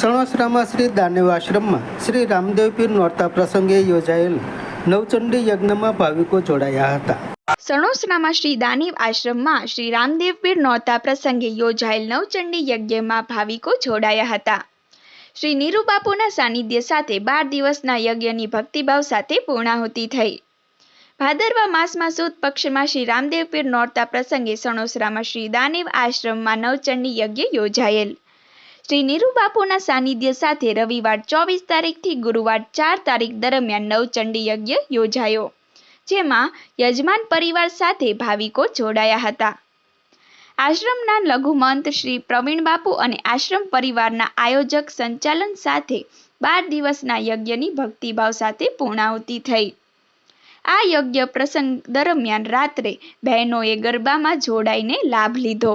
સણોસરામાં શ્રી દાનેવ આશ્રમમાં શ્રી રામદેવ નોરતા પ્રસંગે યોજાયેલ નવચંડી યજ્ઞમાં ભાવિકો જોડાયા હતા. સણોસરામાં શ્રી દાનિવ આશ્રમમાં શ્રી રામદેવ પીર પ્રસંગે યોજાયેલ નવચંડી યજ્ઞમાં ભાવિકો જોડાયા હતા. શ્રી નીરુબાપુના સાનિધ્ય સાથે બાર દિવસના યજ્ઞની ભક્તિભાવ સાથે પૂર્ણાહુતિ થઈ. ભાદરવા માસમાં સુદ પક્ષમાં શ્રી રામદેવ પીર નોરતા પ્રસંગે સણોસરામાં શ્રી દાનિવ આશ્રમમાં નવચંડી યજ્ઞ યોજાયેલ. શ્રી નીરુબાપુના સાનિધ્ય સાથે રવિવાર ચોવીસ તારીખથી ગુરુવાર ચાર તારીખ દરમિયાન નવચંડી યજ્ઞ યોજાયો, જેમાં યજમાન પરિવાર સાથે ભાવિકો જોડાયા હતા. આશ્રમના લઘુમંત શ્રી પ્રવીણ બાપુ અને આશ્રમ પરિવારના આયોજક સંચાલન સાથે બાર દિવસના યજ્ઞની ભક્તિભાવ સાથે પૂર્ણાહુતિ થઈ. આ યજ્ઞ પ્રસંગ દરમિયાન રાત્રે બહેનોએ ગરબામાં જોડાઈને લાભ લીધો.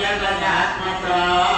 જગદાત્મા